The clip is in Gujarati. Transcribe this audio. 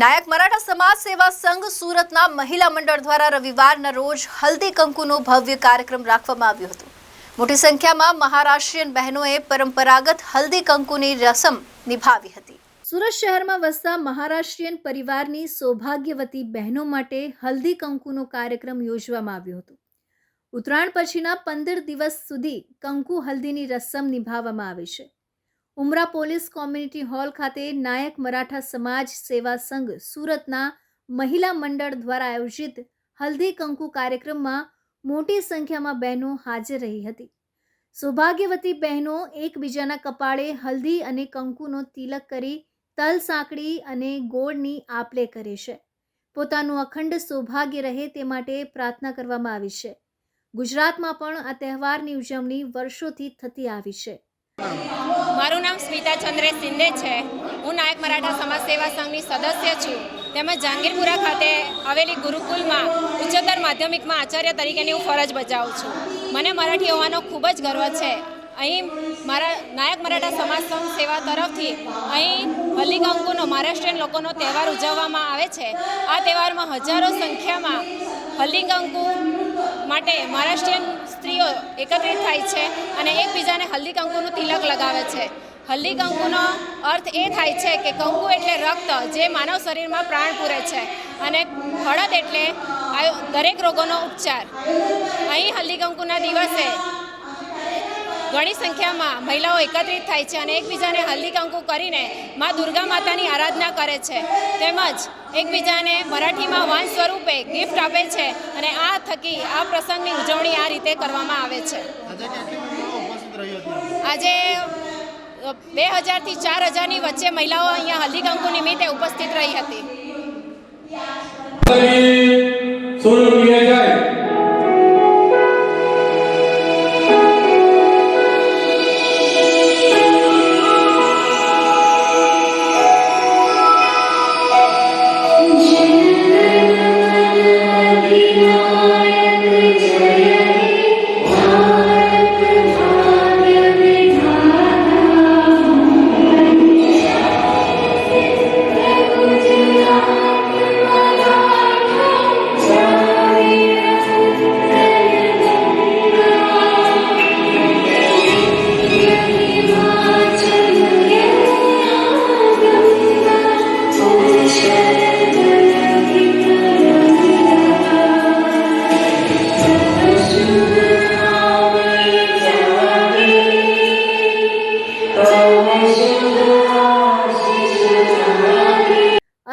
નાયક મરાઠા સમાજ સેવા સંઘ સુરતના મહિલા મંડળ દ્વારા રવિવારના રોજ હલ્દી કંકુનો ભવ્ય કાર્યક્રમ રાખવામાં આવ્યો હતો. મોટી સંખ્યામાં મહારાષ્ટ્રીયન બહેનોએ પરંપરાગત હલ્દી કંકુની રસમ નિભાવી હતી. સુરત શહેરમાં વસતા મહારાષ્ટ્રીયન પરિવારની સૌભાગ્યવતી બહેનો માટે હલ્દી કંકુનો કાર્યક્રમ યોજવામાં આવ્યો હતો. ઉત્તરાયણ પછીના પંદર દિવસ સુધી કંકુ હલ્દીની રસમ નિભાવવામાં આવે છે. ઉમરા પોલીસ કોમ્યુનિટી હોલ ખાતે નાયક મરાઠા સમાજ સેવા સંઘ સુરતના મહિલા મંડળ દ્વારા આયોજિત હલ્દી કંકુ કાર્યક્રમમાં મોટી સંખ્યામાં બહેનો હાજર રહી હતી. સૌભાગ્યવતી બહેનો એકબીજાના કપાળે હલ્દી અને કંકુનો તિલક કરી તલ સાંકળી અને ગોળની આપલે કરે છે. પોતાનું અખંડ સૌભાગ્ય રહે તે માટે પ્રાર્થના કરવામાં આવી છે. ગુજરાતમાં પણ આ તહેવારની ઉજવણી વર્ષોથી થતી આવી છે. મારું નામ સ્મિતા ચંદ્રેશ શિંદે છે. હું નાયક મરાઠા સમાજ સેવા સંઘની સદસ્ય છું. તેમજ જહાંગીરપુરા ખાતે આવેલી ગુરુકુલમાં ઉચ્ચતર માધ્યમિકમાં આચાર્ય તરીકેની હું ફરજ બજાવું છું. મને મરાઠી હોવાનો ખૂબ જ ગર્વ છે. અહીં મારા નાયક મરાઠા સમાજ સંઘ સેવા તરફથી અહીં હલ્લીકંકુનો મહારાષ્ટ્રીયન લોકોનો તહેવાર ઉજવવામાં આવે છે. આ તહેવારમાં હજારો સંખ્યામાં હલ્દીકંકુ માટે મહારાષ્ટ્રીયન સ્ત્રીઓ એકત્રિત થાય છે અને એકબીજાને હલ્દી કંકુનું તિલક લગાવે છે. હલ્દી કંકુનો અર્થ એ થાય છે કે કંકુ એટલે રક્ત જે માનવ શરીરમાં પ્રાણ પૂરે છે અને હળદ એટલે દરેક રોગોનો ઉપચાર. અહીં હલ્દી કંકુના દિવસે ઘણી સંખ્યામાં મહિલાઓ એકત્રિત થાય છે અને એકબીજાને હલ્દી કંકુ કરીને મા દુર્ગા માતાની આરાધના કરે છે. તેમજ એકબીજાને મરાઠીમાં વાન સ્વરૂપે ગિફ્ટ આપે છે અને આ થકી આ પ્રસંગની ઉજવણી આ રીતે કરવામાં આવે છે. આજે બે હજારથી ચાર હજારની વચ્ચે મહિલાઓ અહીંયા હલ્દી કંકુ નિમિત્તે ઉપસ્થિત રહી હતી.